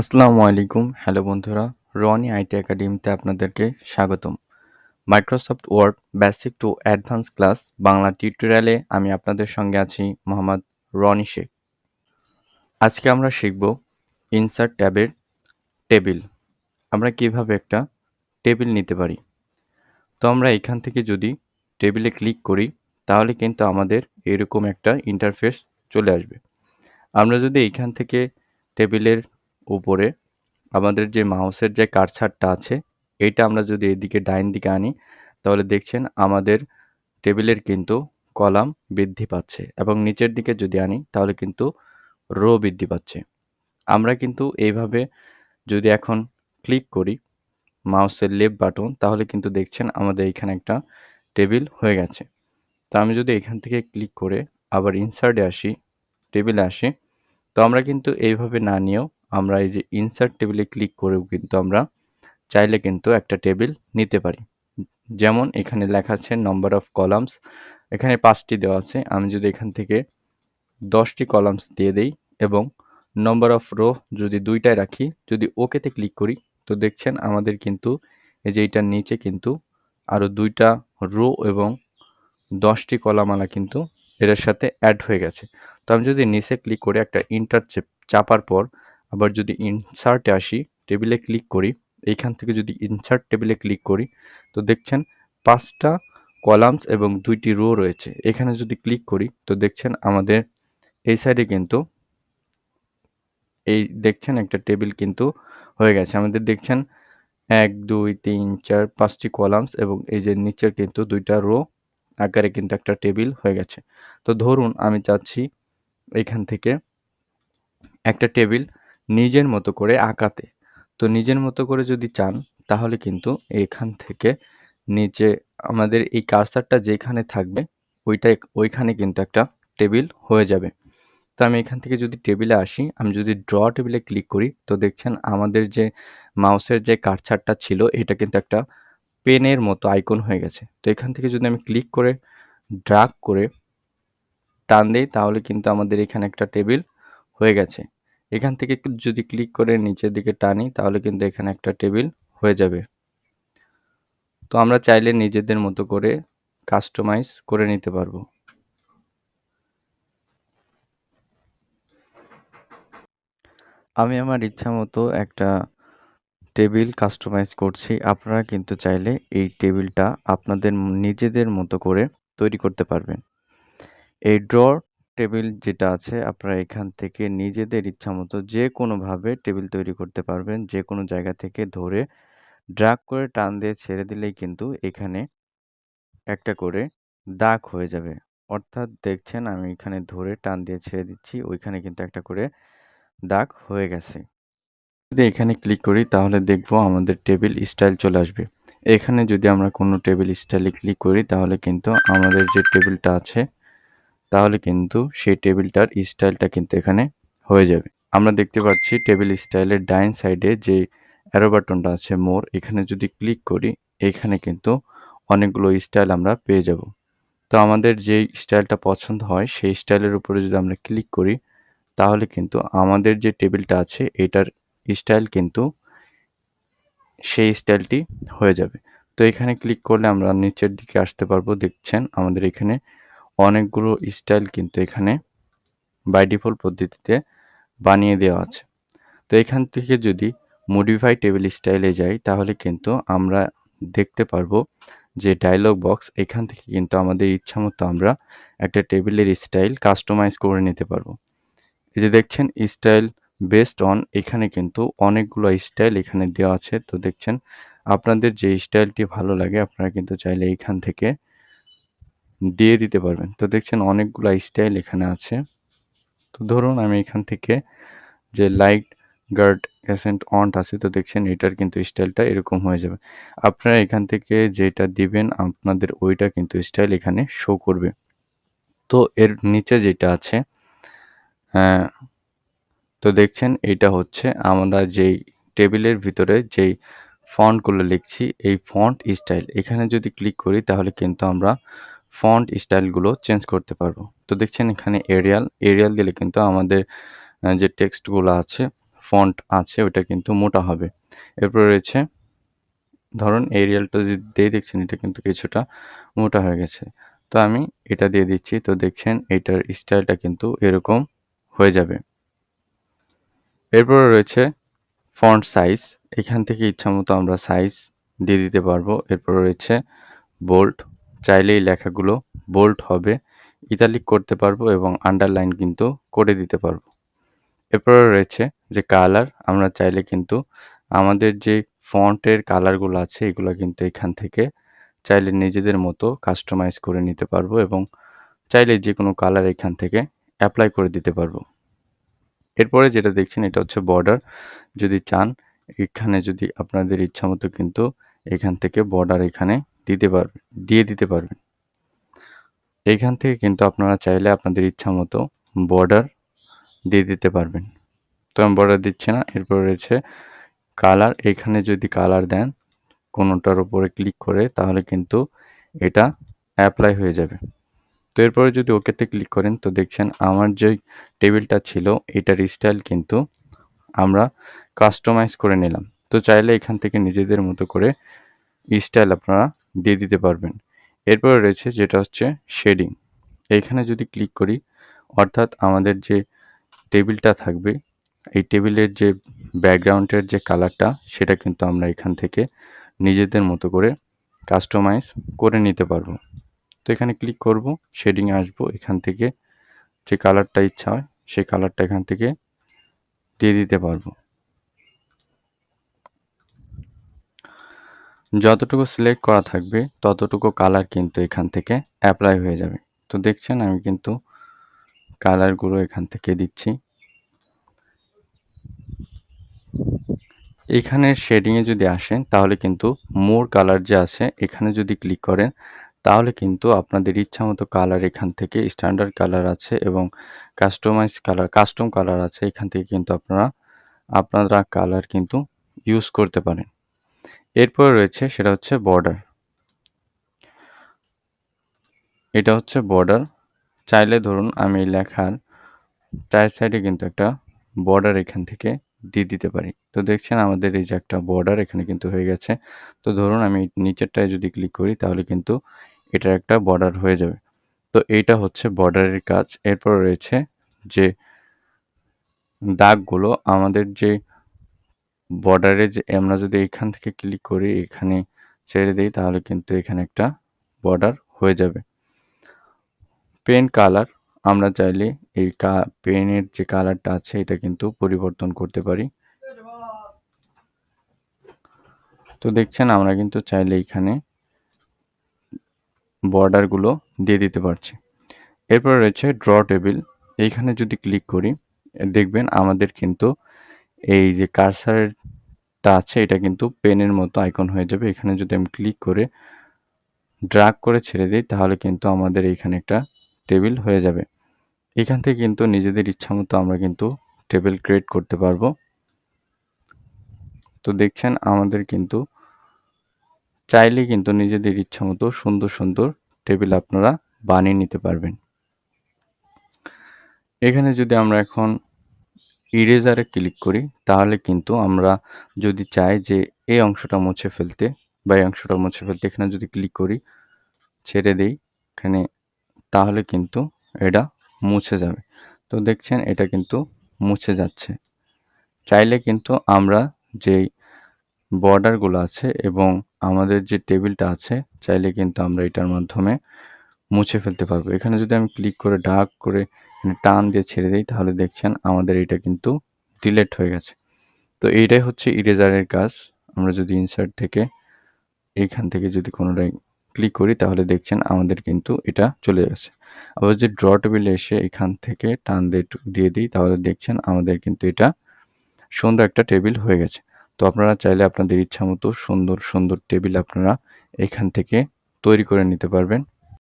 আসসালামু আলাইকুম। হ্যালো বন্ধুরা, রনি আইটি একাডেমিতে আপনাদেরকে স্বাগতম। Microsoft Word basic to advance class Bangla টিউটোরিয়ালে আমি আপনাদের সঙ্গে আছি মোহাম্মদ রনি শেখ। আজকে আমরা শিখব ইনসার্ট ট্যাবের টেবিল। আমরা কীভাবে একটা টেবিল নিতে পারি? তো আমরা এখান থেকে যদি টেবিলে ক্লিক করি, তাহলে কিন্তু আমাদের এরকম একটা ইন্টারফেস চলে আসবে। আমরা যদি এইখান থেকে টেবিলের উপরে আমাদের যে মাউসের যে কারসারটা আছে এইটা আমরা যদি এদিকে ডাইন দিকে আনি, তাহলে দেখছেন আমাদের টেবিলের কিন্তু কলাম বৃদ্ধি পাচ্ছে এবং নিচের দিকে যদি আনি, তাহলে কিন্তু রো বৃদ্ধি পাচ্ছে। আমরা কিন্তু এইভাবে যদি এখন ক্লিক করি মাউসের লেফট বাটন, তাহলে কিন্তু দেখছেন আমাদের এখানে একটা টেবিল হয়ে গেছে। তো আমি যদি এখান থেকে ক্লিক করে আবার ইনসার্টে আসি, টেবিলে আসি, তো আমরা কিন্তু এইভাবে না নিয়েও আমরা এই যে ইনসার্ট টেবিলে ক্লিক করেও কিন্তু আমরা চাইলে কিন্তু একটা টেবিল নিতে পারি। যেমন এখানে লেখা আছে নম্বর অফ কলামস এখানে পাঁচটি দেওয়া আছে। আমি যদি এখান থেকে দশটি কলামস দিয়ে দেই এবং নম্বর অফ রো যদি দুইটায় রাখি, যদি ওকেতে ক্লিক করি, তো দেখছেন আমাদের কিন্তু এই যে এইটার নিচে কিন্তু আরও দুইটা রো এবং দশটি কলামালা কিন্তু এটার সাথে অ্যাড হয়ে গেছে। তো আমি যদি নিচে ক্লিক করে একটা ইন্টার চাপার পর আবার যদি ইনসার্টে আসি টেবিলে ক্লিক করি, এইখান থেকে যদি ইনসার্ট টেবিলে ক্লিক করি, তো দেখছেন পাঁচটা কলামস এবং দুইটি রো রয়েছে। এখানে যদি ক্লিক করি, তো দেখছেন আমাদের এই সাইডে কিন্তু এই দেখছেন একটা টেবিল কিন্তু হয়ে গেছে। আমাদের দেখছেন এক, দুই, তিন, চার, পাঁচটি কলামস এবং এই যে নিচের কিন্তু দুইটা রো আকারে কিন্তু একটা টেবিল হয়ে গেছে। তো ধরুন আমি চাচ্ছি এখান থেকে একটা টেবিল নিজের মতো করে আঁকাতে। তো নিজের মতো করে যদি চান, তাহলে কিন্তু এখান থেকে নিচে আমাদের এই কারসারটা যেখানে থাকবে, ওইটা ওইখানে কিন্তু একটা টেবিল হয়ে যাবে। তো আমি এখান থেকে যদি টেবিলে আসি, আমি যদি ড্র টেবিলে ক্লিক করি, তো দেখছেন আমাদের যে মাউসের যে কারসারটা ছিল, এটা কিন্তু একটা পেনের মতো আইকন হয়ে গেছে। তো এখান থেকে যদি আমি ক্লিক করে ড্রাগ করে টান দিই, তাহলে কিন্তু আমাদের এখানে একটা টেবিল হয়ে গেছে। এখান থেকে যদি ক্লিক করে নিচের দিকে টানি, তাহলে কিন্তু এখানে একটা টেবিল হয়ে যাবে। তো আমরা চাইলে নিজেদের মতো করে কাস্টমাইজ করে নিতে পারব। আমি আমার ইচ্ছা মতো একটা টেবিল কাস্টমাইজ করছি। আপনারা কিন্তু চাইলে এই টেবিলটা আপনাদের নিজেদের মতো করে তৈরি করতে পারবেন। এই ড্রর টেবিল যেটা আছে, আপনারা এখান থেকে নিজেদের ইচ্ছা মতো যে কোনোভাবে টেবিল তৈরি করতে পারবেন। যে কোনো জায়গা থেকে ধরে ড্রাগ করে টান দিয়ে ছেড়ে দিলেই কিন্তু এখানে একটা করে দাগ হয়ে যাবে। অর্থাৎ দেখছেন আমি এখানে ধরে টান দিয়ে ছেড়ে দিচ্ছি, ওইখানে কিন্তু একটা করে দাগ হয়ে গেছে। যদি এখানে ক্লিক করি তাহলে দেখব আমাদের টেবিল স্টাইল চলে আসবে। এখানে যদি আমরা কোনো টেবিল স্টাইলে ক্লিক করি তাহলে কিন্তু আমাদের যে টেবিলটা আছে তাহলে কিন্তু সেই টেবিলটার স্টাইলটা কিন্তু এখানে হয়ে যাবে। আমরা দেখতে পাচ্ছি টেবিল স্টাইলের ডাইন সাইডে যে অ্যারো বাটনটা আছে মোর, এখানে যদি ক্লিক করি, এখানে কিন্তু অনেকগুলো স্টাইল আমরা পেয়ে যাব। তো আমাদের যে স্টাইলটা পছন্দ হয়, সেই স্টাইলের উপরে যদি আমরা ক্লিক করি, তাহলে কিন্তু আমাদের যে টেবিলটা আছে, এটার স্টাইল কিন্তু সেই স্টাইলটি হয়ে যাবে। তো এখানে ক্লিক করলে আমরা নিচের দিকে আসতে পারব, দেখছেন? আমাদের এখানে অনেকগুলো স্টাইল কিন্তু এখানে বাই ডিফল্ট পদ্ধতিতে বানিয়ে দেওয়া আছে। তো এখান থেকে যদি মডিফাই টেবিল স্টাইলে যাই, তাহলে কিন্তু আমরা দেখতে পারব যে ডায়লগ বক্স এখান থেকে কিন্তু আমাদের ইচ্ছা মতো আমরা একটা টেবিলের স্টাইল কাস্টমাইজ করে নিতে পারব। এই যে দেখছেন স্টাইল বেসড অন এখানে কিন্তু অনেকগুলো স্টাইল এখানে দেওয়া আছে। তো দেখছেন, আপনাদের যে স্টাইলটি ভালো লাগে, আপনারা কিন্তু চাইলে এইখান থেকে দিয়ে দিতে পারবেন। তো দেখছেন অনেকগুলো স্টাইল এখানে আছে। তো ধরুন আমি এখান থেকে যে লাইট গার্ড অ্যাসেন্ট অন্ট আছে, তো দেখছেন এটার কিন্তু স্টাইলটা এরকম হয়ে যাবে। আপনারা এখান থেকে যেটা দিবেন, আপনাদের ওইটা কিন্তু স্টাইল এখানে শো করবে। তো এর নিচে যেটা আছে হ্যাঁ তো দেখছেন এটা হচ্ছে আমরা যেই টেবিলের ভিতরে যেই ফন্টগুলো লিখছি, এই ফন্ট স্টাইল এখানে যদি ক্লিক করি তাহলে কিন্তু আমরা ফন্ট স্টাইলগুলো চেঞ্জ করতে পারব। তো দেখছেন এখানে এরিয়াল এরিয়াল দিলে কিন্তু আমাদের যে টেক্সটগুলো আছে ফন্ট আছে, ওটা কিন্তু মোটা হবে। এরপর রয়েছে, ধরুন এরিয়ালটা যদি দিয়ে দেখছেন, এটা কিন্তু কিছুটা মোটা হয়ে গেছে। তো আমি এটা দিয়ে দিচ্ছি, তো দেখছেন এটার স্টাইলটা কিন্তু এরকম হয়ে যাবে। এরপরে রয়েছে ফন্ট সাইজ এখান থেকে ইচ্ছামতো আমরা সাইজ দিয়ে দিতে পারব। এরপর রয়েছে বোল্ট চাইলেই লেখাগুলো বোল্ট হবে ইতালিক করতে পারব এবং আন্ডারলাইন কিন্তু করে দিতে পারব। এরপরে রয়েছে যে কালার আমরা চাইলে কিন্তু আমাদের যে ফন্টের কালারগুলো আছে, এগুলো কিন্তু এখান থেকে চাইলে নিজেদের মতো কাস্টমাইজ করে নিতে পারব এবং চাইলে যে কোনো কালার এখান থেকে অ্যাপ্লাই করে দিতে পারব। এরপরে যেটা দেখছেন, এটা হচ্ছে বর্ডার যদি চান, এখানে যদি আপনাদের ইচ্ছা মতো কিন্তু এখান থেকে বর্ডার এখানে দিতে পারবে দিয়ে দিতে পারবেন। এইখান থেকে কিন্তু আপনারা চাইলে আপনাদের ইচ্ছা মতো বর্ডার দিয়ে দিতে পারবেন। তো আমি বর্ডার দিচ্ছি না, এরপর রয়েছে কালার এখানে যদি কালার দেন, কোনোটার উপরে ক্লিক করে, তাহলে কিন্তু এটা অ্যাপ্লাই হয়ে যাবে। তো এরপরে যদি ওকেতে ক্লিক করেন, তো দেখছেন আমার যে টেবিলটা ছিল, এটার স্টাইল কিন্তু আমরা কাস্টমাইজ করে নিলাম। তো চাইলে এখান থেকে নিজেদের মতো করে স্টাইল আপনারা দিয়ে দিতে পারবেন। এরপরে রয়েছে যেটা হচ্ছে শেডিং। এইখানে যদি ক্লিক করি, অর্থাৎ আমাদের যে টেবিলটা থাকবে, এই টেবিলের যে ব্যাকগ্রাউন্ডের যে কালারটা, সেটা কিন্তু আমরা এখান থেকে নিজেদের মতো করে কাস্টমাইজ করে নিতে পারব। তো এখানে ক্লিক করব শেডিংয়ে আসব, এখান থেকে যে কালারটা ইচ্ছা হয়, সেই কালারটা এখান থেকে দিয়ে দিতে পারব। যতটুকু সিলেক্ট করা থাকবে, ততটুকু কালার কিন্তু এখান থেকে অ্যাপ্লাই হয়ে যাবে। তো দেখছেন আমি কিন্তু কালারগুলো এখান থেকে দিচ্ছি। এখানের শেডিংয়ে যদি আসেন, তাহলে কিন্তু মোর কালার যে আছে, এখানে যদি ক্লিক করেন, তাহলে কিন্তু আপনাদের ইচ্ছা মতো কালার এখান থেকে স্ট্যান্ডার্ড কালার আছে এবং কাস্টমাইজ কালার কাস্টম কালার আছে। এখান থেকে কিন্তু আপনারা আপনারা কালার কিন্তু ইউজ করতে পারেন। এরপর রয়েছে সেটা হচ্ছে বর্ডার এটা হচ্ছে বর্ডার চাইলে ধরুন আমি লেখার চার সাইডে কিন্তু একটা বর্ডার এখান থেকে দিয়ে দিতে পারি। তো দেখছেন আমাদের এই যে একটা বর্ডার এখানে কিন্তু হয়ে গেছে। তো ধরুন আমি নিচেরটায় যদি ক্লিক করি তাহলে কিন্তু এটার একটা বর্ডার হয়ে যাবে। তো এইটা হচ্ছে বর্ডারের কাজ। এরপর রয়েছে যে দাগগুলো আমাদের যে বর্ডারে যে, আমরা যদি এখান থেকে ক্লিক করি, এখানে ছেড়ে দিই, তাহলে কিন্তু এখানে একটা বর্ডার হয়ে যাবে। পেন কালার আমরা চাইলে এই পেনের যে কালারটা আছে, এটা কিন্তু পরিবর্তন করতে পারি। তো দেখছেন, আমরা কিন্তু চাইলে এখানে বর্ডারগুলো দিয়ে দিতে পারছি। এরপর রয়েছে ড্র টেবিল এইখানে যদি ক্লিক করি, দেখবেন আমাদের কিন্তু এই যে কারসারটা আছে, এটা কিন্তু পেনের মতো আইকন হয়ে যাবে। এখানে যদি আমি ক্লিক করে ড্রাগ করে ছেড়ে দিই, তাহলে কিন্তু আমাদের এইখানে একটা টেবিল হয়ে যাবে। এখান থেকে কিন্তু নিজেদের ইচ্ছা মতো আমরা কিন্তু টেবিল ক্রিয়েট করতে পারব। তো দেখছেন, আমাদের কিন্তু চাইলে কিন্তু নিজেদের ইচ্ছা মতো সুন্দর সুন্দর টেবিল আপনারা বানিয়ে নিতে পারবেন। এখানে যদি আমরা এখন ইরেজারে ক্লিক করি, তাহলে কিন্তু আমরা যদি চাই যে এই অংশটা মুছে ফেলতে বা এই অংশটা মুছে ফেলতে এখানে যদি ক্লিক করি, ছেড়ে দিই এখানে, তাহলে কিন্তু এটা মুছে যাবে। তো দেখছেন এটা কিন্তু মুছে যাচ্ছে। চাইলে কিন্তু আমরা যেই বর্ডারগুলো আছে এবং আমাদের যে টেবিলটা আছে, চাইলে কিন্তু আমরা এটার মাধ্যমে মুছে ফেলতে পারব। এখানে যদি আমি ক্লিক করে ডাক করে টান দিয়ে ছেড়ে দিই, তাহলে দেখছেন আমাদের এটা কিন্তু ডিলেট হয়ে গেছে। তো এইটাই হচ্ছে ইরেজারের কাজ। আমরা যদি ইনসার্ট থেকে এইখান থেকে যদি কোনোটাই ক্লিক করি, তাহলে দেখছেন আমাদের কিন্তু এটা চলে গেছে। আবার যদি ড্র টেবিলে এসে এখান থেকে টান দিয়ে দিয়ে দিই, তাহলে দেখছেন আমাদের কিন্তু এটা সুন্দর একটা টেবিল হয়ে গেছে। তো আপনারা চাইলে আপনাদের ইচ্ছা মতো সুন্দর সুন্দর টেবিল আপনারা এখান থেকে তৈরি করে নিতে পারবেন।